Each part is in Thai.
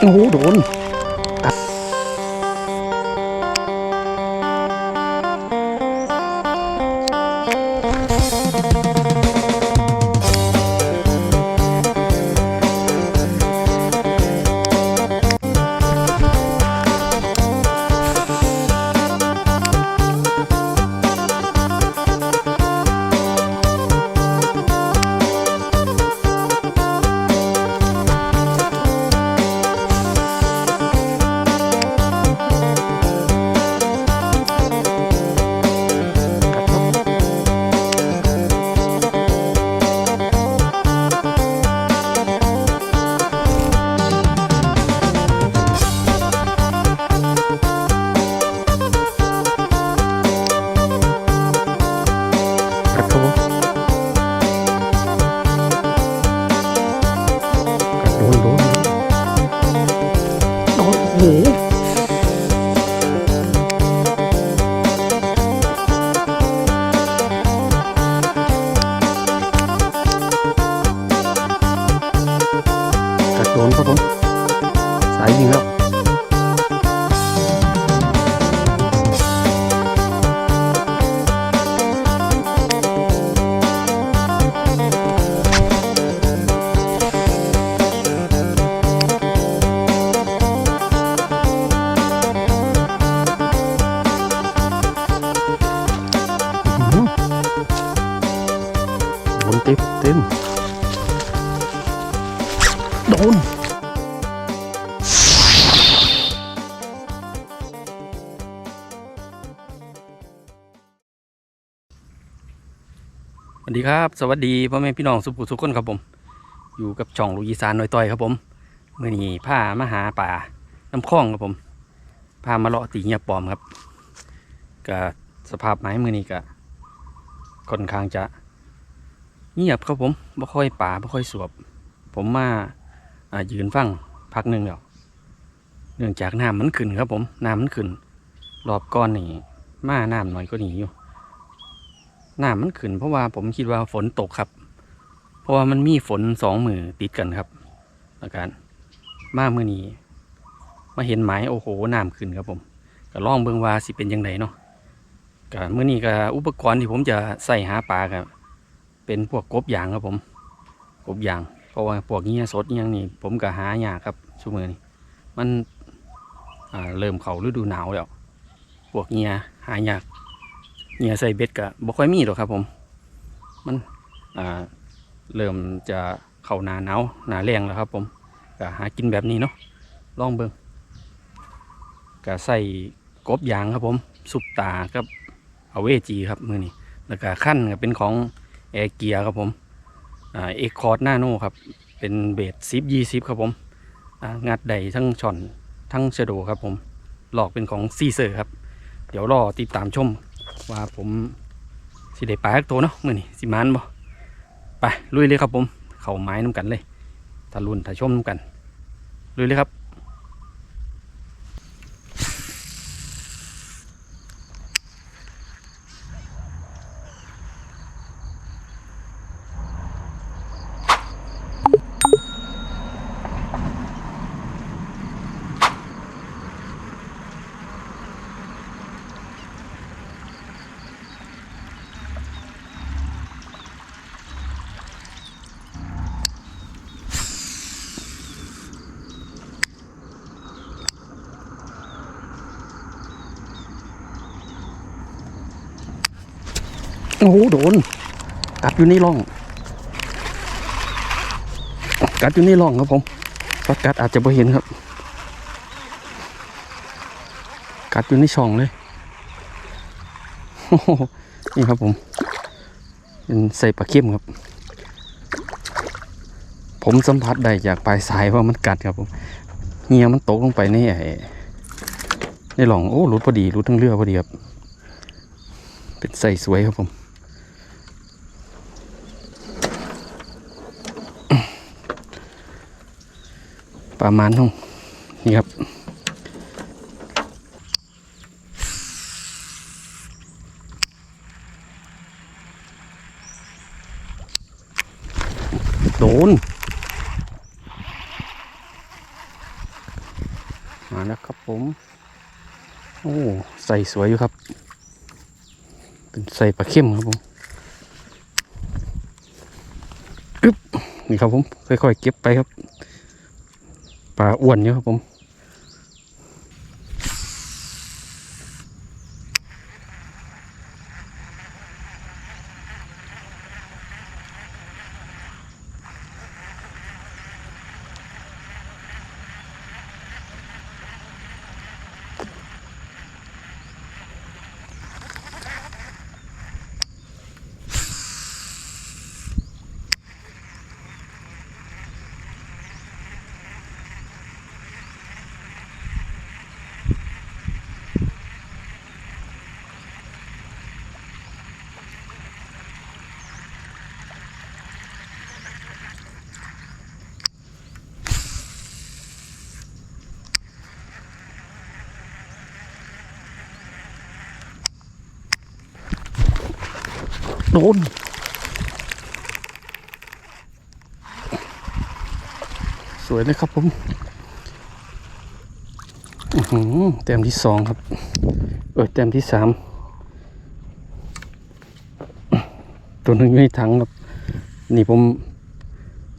โอ้โหโดน ต็มเต็มโดนสวัสดีครับ สวัสดีพ่อแม่พี่น้องสุภูทุกคนครับผม อยู่กับช่องลูกอีสานน้อยต้อยครับผมเมื่อนี้ผ้ามาหาป่าน้ำคลองครับผมพามาเลาะตีเงียบปลอมครับกับสภาพไม้มือนี้ก็ค่อนข้างจะ เงียบครับผมไม่ค่อยป่าไม่ค่อยสวบ ผมมาอ่ายืนฟังพักหนึ่งแล้วเนื่องจากน้ำมันขึ้นครับผมน้ำมันขึ้น รอบก้อนนี่มาน้ำหน่อยก็หนีอยู่น้ำมันขึ้น เพราะว่าผมคิดว่าฝนตกครับ เพราะว่ามันมีฝนสองมือติดกันครับอาการมาเมื่อนี้มาเห็นไหมโอ้โหน้ำขึ้นครับผมก็ล่องเบิงว่าสิเป็นยังไงเนาะก็เมื่อนี้ก็อุปกรณ์ที่ผมจะใส่หาปลาครับ เป็นพวกกบยางครับผม กบยาง เพราะว่าพวกเงี้ยสดเงี้ยนี่ ผมก็หายากครับช่วงมือนี้มันเริ่มเข้าฤดูหนาวแล้ว พวกเงี้ยหายากเนี่ยใส่เบ็ดก็บ่ค่อยมีหรอกครับผม มันเริ่มจะเข้าหนาหนาวหนาแรงแล้วครับ ผมก็หากินแบบนี้เนาะลองเบิ่งก็ใส่กบยางครับผม สุปตากับเอาเวจีครับมือนี้แล้วก็ขั้นก็เป็นของ แอร์เกียร์ครับผมอ่าเอ็กคอร์ดหน้าโน่ครับ เป็นเบสซิปยี่สิบครับผมอ่างัดใดทั้งช่อนทั้งชโดครับผมหลอกเป็นของซีเซอร์ครับ เดี๋ยวรอติดตามชม ว่าผมสิได้ปลาสักตัวเนาะมื่อนี้สิมานบ่ไปลุยเลยครับผม เข้าไม้น้ำกันเลยถ้ารุ่นถ้าชมน้ำกันลุยเลยครับ โดน กัดอยู่ในร่อง กัดอยู่ในร่องครับผมกัดกัดอาจจะไม่เห็นครับ กัดอยู่ในช่องเลยนี่ครับผม เป็นใส่ปลาเข้มครับ ผมสัมผัสได้จากปลายสายว่ามันกัดครับผมเงียมันตกลงไปในไอ้ในหล่องโอ้รุดพอดีรุดทั้งเรือพอดีครับ เป็นใส่สวยครับผม ประมาณน้องนี่ครับโดนผม โอ้ใส่สวยอยู่ครับ เป็นใส่ปลาเข้มครับผมอึ๊บนี่ครับผม ค่อยๆเก็บไปครับ ปลาอ้วนเยู่ครับผม โดนสวยเลยครับผมอื้อหือแต้มที่สองครับ เออแต้มที่สามตัวนึงอยู่ในถังครับ นี่ผม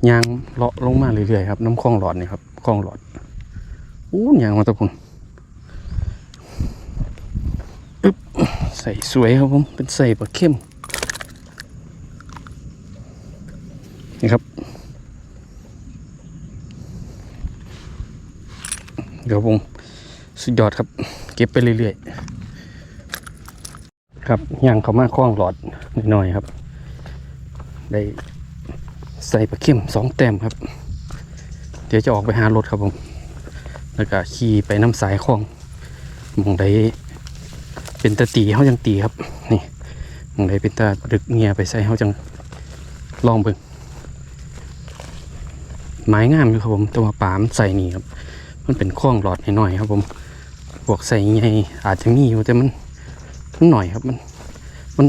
ยางเลาะลงมาเรื่อยๆครับ น้ำคลองหลอดนี่ครับคลองหลอดอู้ยางมาตะพุนอึ๊บใส่สวยครับผม เป็นใส่ปลาเข้ม นี่ครับ เดี๋ยวผมสุดยอดครับ เก็บไปเรื่อยๆ ครับย่างเขามาคล้องหลอดนิดหน่อยครับ ได้ใส่ปลาเข้มสองแต้มครับ เดี๋ยวจะออกไปหารถครับผม แล้วก็ขี่ไปน้ำสายคลองมองใดเป็นตะตีเขาจังตีครับ นี่มองใดเป็นตาดึกเงียไปใส่เขาจังลองเบิ่งไม้งามอยู่ครับผมแตัวาปามใส่นี่ครับ มันเป็นข้องหลอดหน่อยครับ ผมพวกใส่ใหญ่อาจจะมีอยู่แต่มันมันหน่อยครับมัน มัน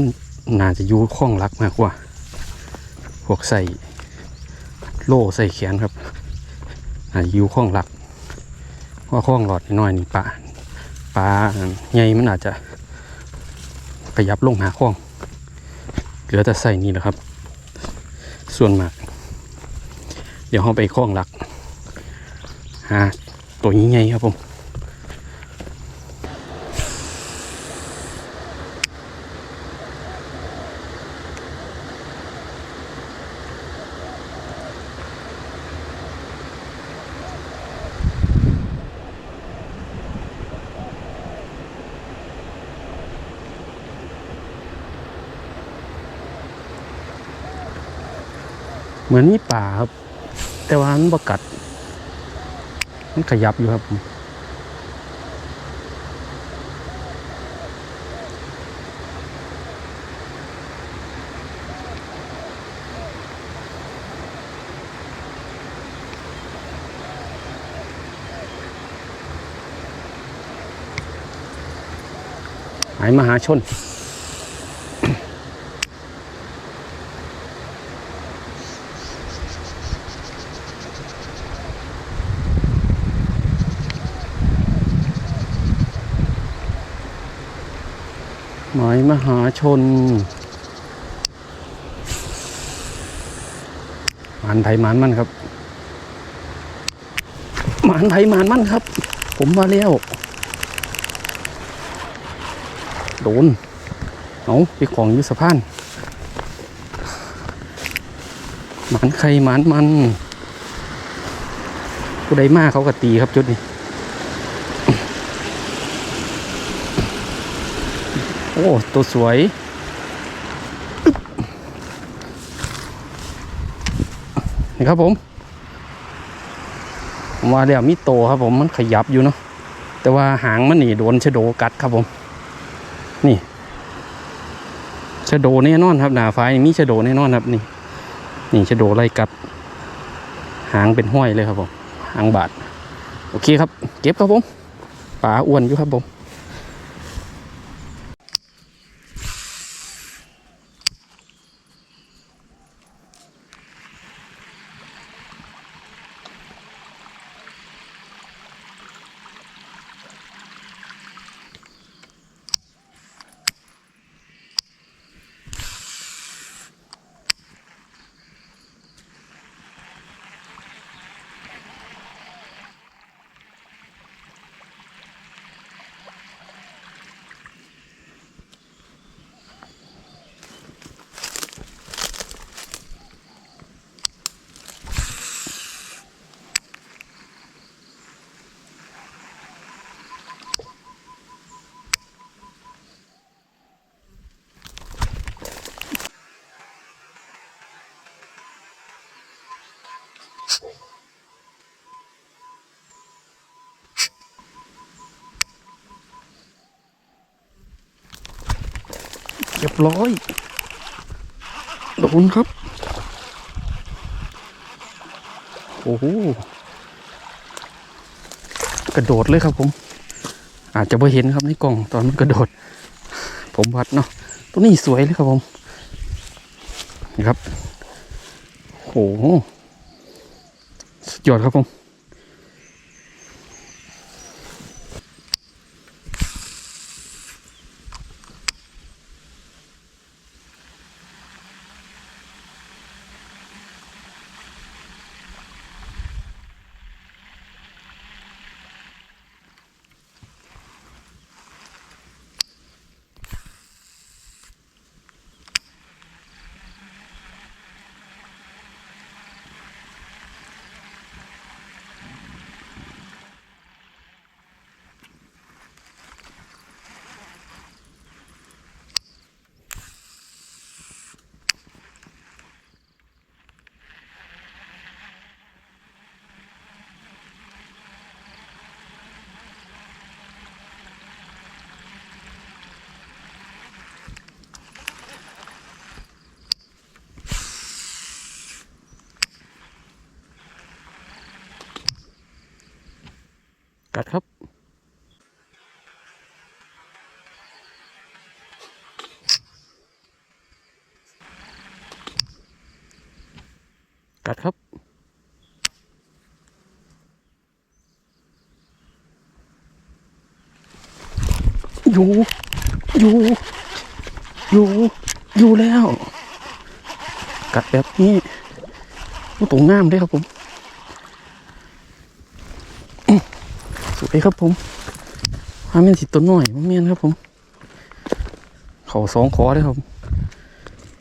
น่าจะอยู่ข้องรักมากกว่าพวกใส่โล่ใส่แขนครับอาจจะอยู่ข้องรักเพราะว่าข้องหลอดหน่อยนี่ปลาปลาใหญ่มันอาจจะขยับลงหาข้องเหลือแต่ใส่นี่แหละครับ ส่วนมาก เดี๋ยวเราไปคล้องหลักหา ตัวนี้ไงครับผมเหมือนมีป่าครับ แต่ว่ามันบกัด มันขยับอยู่ครับผมหายมหาชน หมายมหาชนหมานไทยหมานมันครับหมานไทยหมานมันครับ ผมมาแล้วโดนเอาไปของยุสะพานหมานใครหมานมันผู้ใดมากเขาก็ตีครับจุดนี้ อ้ตัวสวยนี่ครับผมผมว่าแล้วมีโตครับผมมันขยับอยู่เนาะแต่ว่าหางมันหนีโดนชะโดกัดครับผม นี่ชะโดแน่นอนครับหนาฟ้ามีชะโดแน่นอนครับนี่ นี่ชะโดไล่กัด หางเป็นห้อยเลยครับผม หางบาด โอเคครับ เก็บครับผมปลาอ้วนอยู่ครับผม บร้อยโดนครับ โอ้โหกระโดดเลยครับผม อาจจะไม่เห็นครับในกล่องตอนมันกระโดด ผมวัดเนาะตัวนี้สวยเลยครับผมนี่ครับโหสุดยอดครับผม ดครับ อยู่ อยู่ อยู่ อยู่แล้ว กัดแบบนี้โอ้ตัวงามเลยครับผม สวยครับผมฮาเมนสิตัวหน่อยมันเมียนครับผม เขาสองคอเลยครับ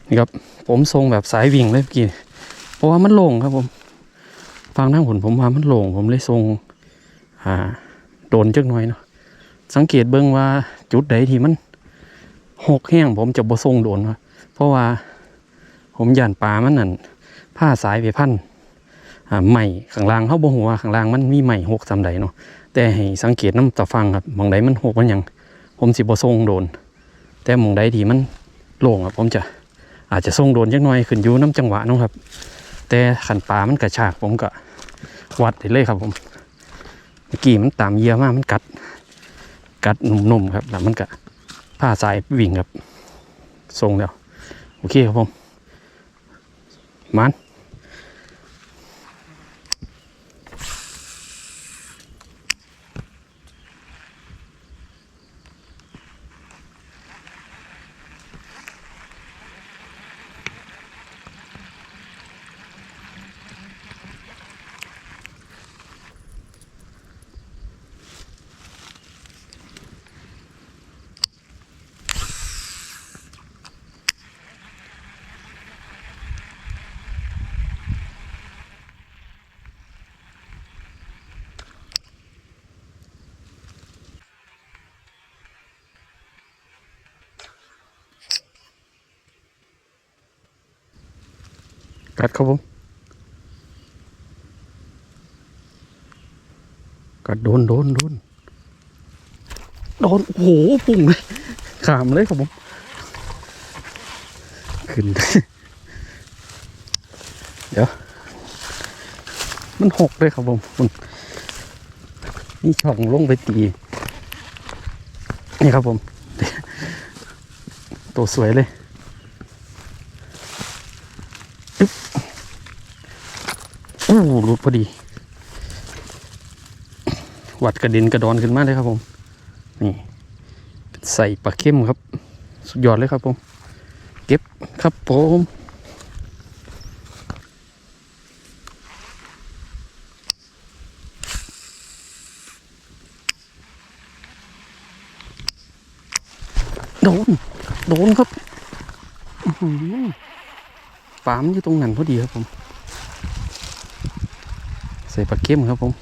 นี่ครับ ผมทรงแบบสายวิ่งเลยเมื่อกี้ ราะว่ามันโล่งครับผม ฟังนั่งผลผมว่ามันโล่งผมเลยทรงอ่าโดนจักหน่อยเนาะสังเกตเบิ่งว่าจุดใดที่มันหกแห้งผมจะบ่ทรงโดนวะเพราะว่าผมย่านปลามันนั่นผ้าสายไปพันใหม่ข้างล่างเขาบ่หัวาข้างล่างมันมีใหม่หกสำใดเนาะแต่ให้สังเกตน้ำตาฟังครับมองใดมันหกมันยังผมสิบ่ทรงโดน แต่มองใดที่มันโล่งครับผมจะอาจจะทรงโดนจักหน่อยขึ้นอยู่น้ำจังหวะเนาะครับ แต่ขันปลามันกระชากผมก็วัดได้เลยครับผม เมื่อกี้มันตามเยื่อมากมันกัด กัดนุ่มๆครับแล้วมันก็ผ้าสายวิ่งครับทรงแล้ว โอเคครับผมมัน กัดครับผมกัดโดนโดนโดนโดนโอ้โหปุ่งเลยขามเลยครับผมขึ้น เดี๋ยว มันหกเลยครับผมมันนี่ช่องลงไปตี นี่ครับผม ตัวสวยเลย อู้หลุด พอดี วัดกระเด็นกระดอนขึ้นมาเลยครับผม นี่ใส่ปลาเข้มครับ สุดยอดเลยครับผม เก็บครับผมโดน โดนครับอื้อหือปามอยู่ตรงนั้นพอดีครับผม ใส่ปลาเค็มครับผม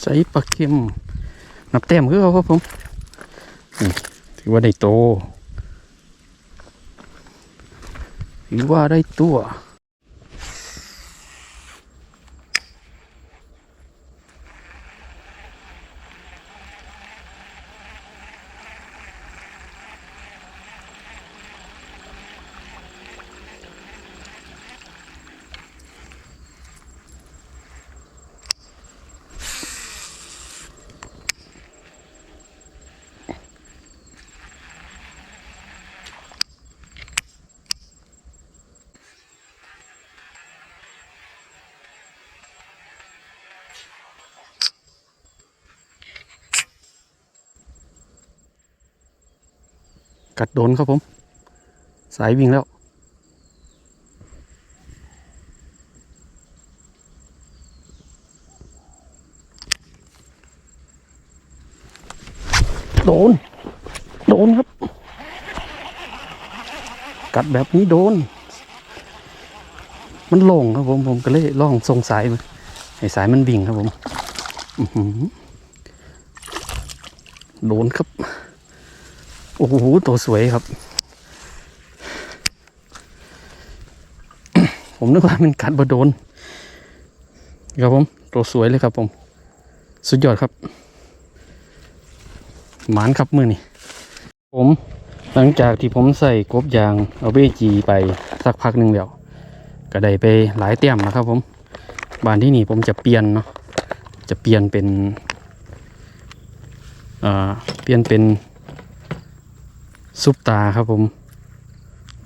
ใส่ปลาเค็มนับแต้มคือเขาครับผมถือว่าได้โตถือว่าได้ตัว กัดโดนครับผม สายวิ่งแล้ว โดน โดนครับ กัดแบบนี้โดน มันลงครับผม ผมก็เลยล่องทรงสายมาให้สายมันวิ่งครับผมโดนครับ โอ้โหตัวสวยครับ ผมนึกว่ามันกัดบโดนครับผมตัวสวยเลยครับผม สุดยอดครับ หมานครับมือนี่ผมหลังจากที่ผมใส่กบยางเอาเบจีไปสักพักหนึ่งแล้วก็ได้ไปหลายเต้มนะครับผมบานที่นี่ผมจะเปลี่ยนเนาะจะเปลี่ยนเป็นอ่าเปลี่ยนเป็น ซุปตาครับผม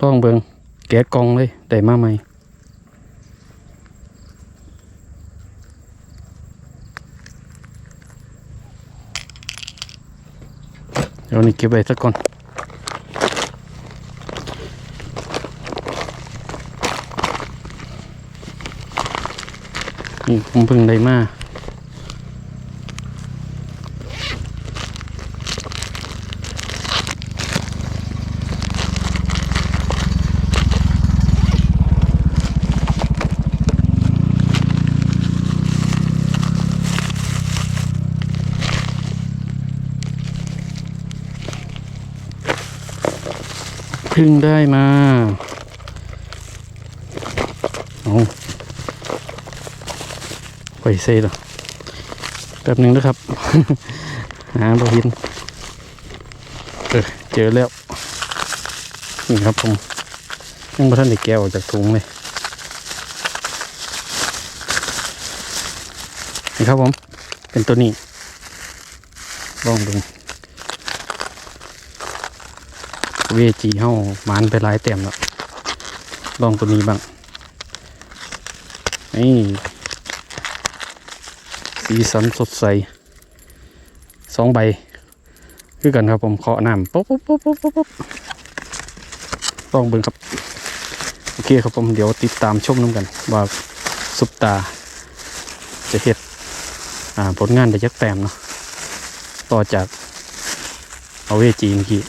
ต้องเบิงแกะกองเลยได้มาใหม่เดี๋ยวนี้เก็บไว้สักก่อนนี่ผมเพิ่งได้มา พิ่งได้มาเอาไปเซ่หรอแป๊บหนึ่งนะครับ หาบหินเออเจอแล้ว นี่ครับผมยังบ่ทันได้แก้วออกจากถุงเลย นี่ครับผม เป็นตัวนี้ลองดู เวจีเฮามานไปหลายเต็มแล้วลองตัวนี้บ้าง นี่ สีสันสดใสสองใบ คือกันครับผมเคาะน้ำปุ๊บปุ๊บปุ๊บปุ๊บปุ๊บปุ๊บต้องเบิ่งครับ โอเคครับผมเดี๋ยวติดตามชมน้ำกัน ว่าซุปตา จะเฮ็ดอ่าผลงานได้ยักแต้มเนาะต่อจากเอาเวจีเมื่อกี้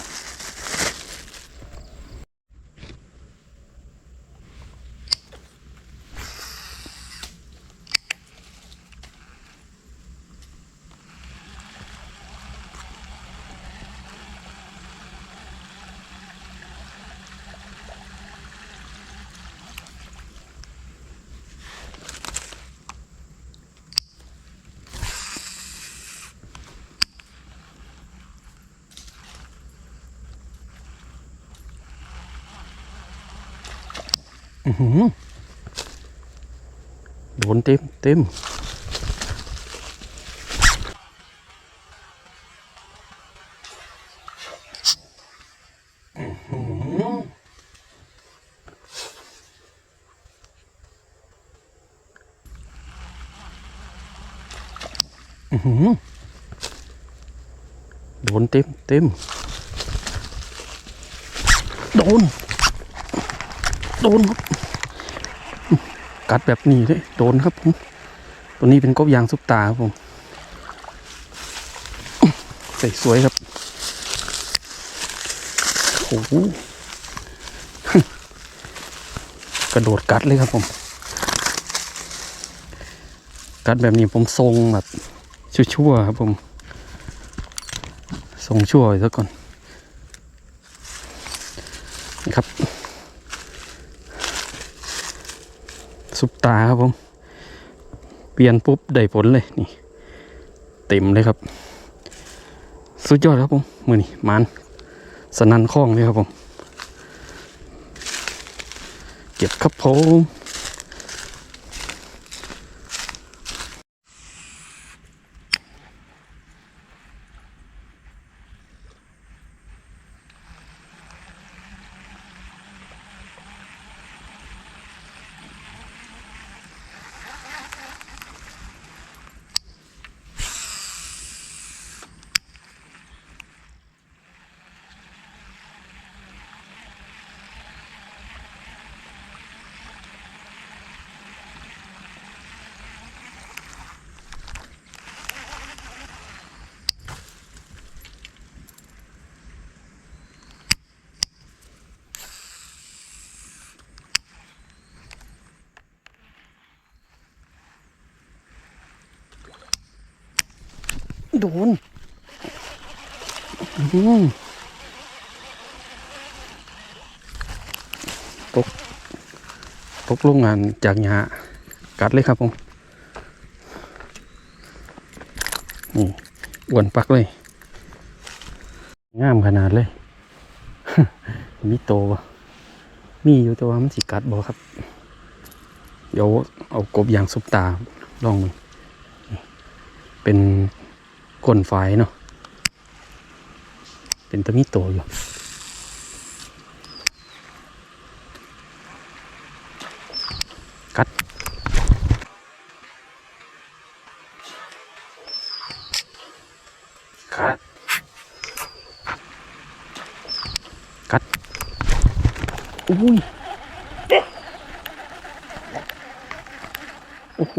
โดนเต็มเต็มอื้อหือโดนเต็มเต็มโดน โดนครับ กัดแบบนี้เลยโดนครับผมตัวนี้เป็นกบยางซุปตาครับผม ใส่สวยครับโอ้โหกระโดดกัดเลยครับผม กัดแบบนี้ผมทรงแบบชั่วๆครับผมทรงชั่วไว้ซะก่อนครับ ซุปตาครับผม เปลี่ยนปุ๊บได้ผลเลยนี่ เต็มเลยครับ สุดยอดครับผมมือนี่มันสนันคล้องเลยครับผม เก็บครับผม โดนตกตกลงงานจากหยากัดเลยครับผม นี่อ้วนปักเลย งามขนาดเลย มีโตบ่มีอยู่แต่ว่ามันสิกัดบ่ครับ เดี๋ยวเอากบยางซุปตาลองดูนี่เป็น ก้นฝายเนาะเป็นตะมีโตอยู่กัดกัดกัดอุ้ย โอ้โห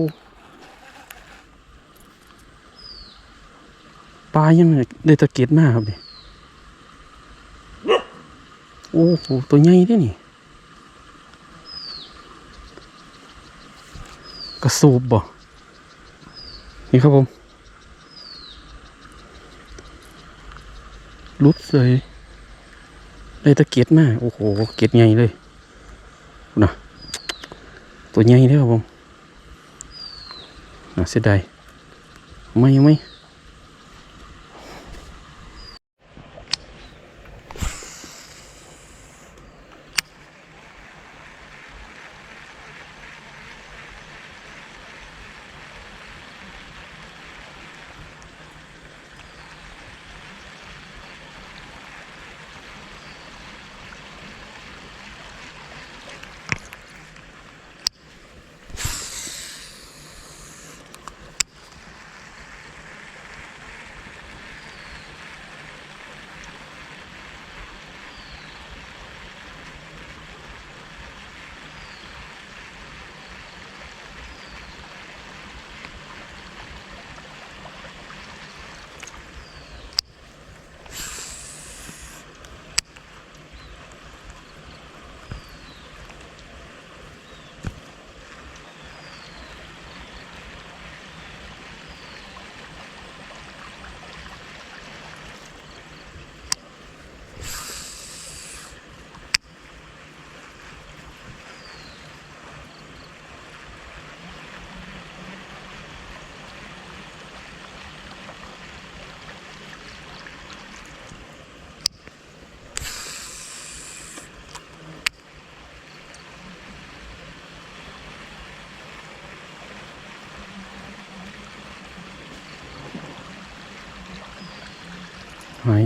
ปลายังได้ตะเกียบมากครับเนี่ยโอ้โหตัวใหญ่ด้วยนี่กระสูบบ่นี่ครับผมรุดเลยได้ตะเกียบมากโอ้โหเกียบใหญ่เลยนะตัวใหญ่เลยครับผมน่าเสียดายไม่ไม่ หอย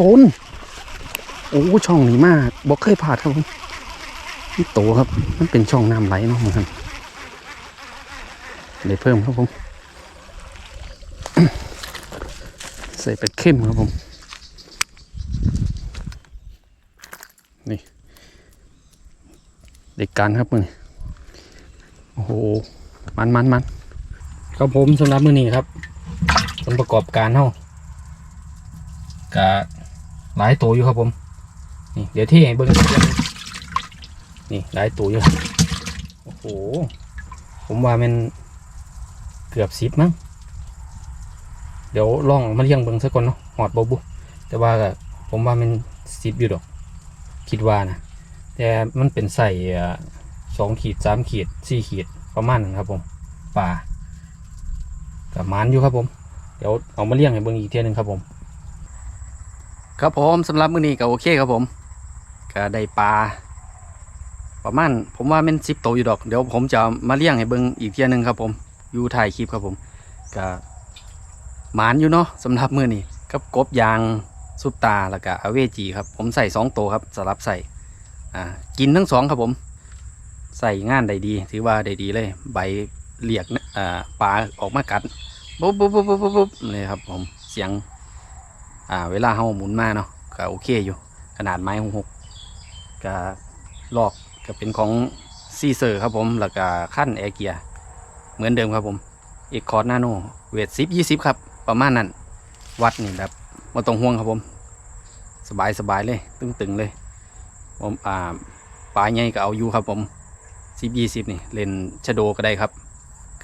โดน โอ้ช่องนี้มากบอกเคยผ่านครับผมนี่โตครับ มันเป็นช่องน้ำไหลเนาะเหมือนกันเลยเพิ่มครับผม ใส่เป็ดเข้มครับผม นี่เด็กการครับมือนี้โอ้โห มันมันมันครับผมสำหรับมือนี้ครับผลประกอบการเท่ากะ หลายตัวอยู่ครับผม นี่เดี๋ยวที่เบิ้งนี่หลายตัวอยู่โอ้โห ผมว่ามันเกือบสิบมั้ง เดี๋ยวล่องเอามาเลี้ยงเบิ้งสักก่อนเนาะหอดบ่บุแต่ว่าผมว่ามันสิบอยู่ดอก คิดว่านะแต่มันเป็นใส่สองขีดสามขีดสี่ขีดประมาณนั้นครับผมปลากับมันอยู่ครับผม เดี๋ยวเอามาเลี้ยงให้เบิ่งอีกเทียนึงครับผม ครับผมสำหรับมื้อนี้ก็โอเคครับผมก็ได้ปลาประมาณผมว่ามันสิบตัวอยู่ดอก เดี๋ยวผมจะมาเลี้ยงให้เบิ่งอีกเทียหนึงครับผม อยู่ถ่ายคลิปครับผมก็หมานอยู่เนาะสำหรับมื้อนี้กับกบยางซุปตาแล้วก็อเวจีครับ ผมใส่สองตัวครับสลับใส่อ่ากินทั้งสองครับผม ใส่งานได้ดี ถือว่าได้ดีเลย ใบเหลียกอ่าปลาออกมากัดปุ๊บปุ๊บปุ๊บปุ๊บปุ๊บปุ๊บเลยครับผมเสียง อ่าเวลาเฮาหมุนมาเนาะก็โอเคอยู่ ขนาดไม้หกหกก็ลอกก็เป็นของซีเซอร์ครับผมแล้วก็ขั้นแอร์เกียร์เหมือนเดิมครับผมเอกคอร์ดนาโนเวทสิบยี่สิบครับ ประมาณนั้น วัดนี่แบบไม่ต้องห่วงครับผม สบายสบายเลย ตึงๆเลยผมอ่าปลาใหญ่ก็เอาอยู่ครับผมสิบยี่สิบนี่เล่นชะโดก็ได้ครับ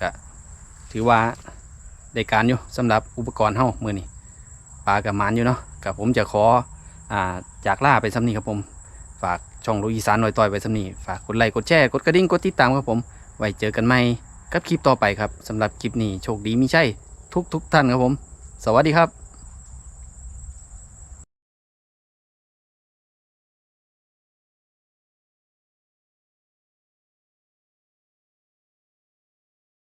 ก็ถือว่าได้การอยู่สำหรับอุปกรณ์เฮ้ามือนี่ ปลากับหมันอยู่เนาะกับผมจะขออ่าจากล่าไปซ้ำนี้ครับผม ฝากช่องลูกอีสานหน่อยต่อยไปซ้ำนี้ฝากกดไลค์กดแชร์กดกระดิ่งกดติดตามครับผม ไว้เจอกันใหม่กับคลิปต่อไปครับสำหรับคลิปนี้โชคดีมีใช่ทุกทุกท่านครับผม สวัสดีครับ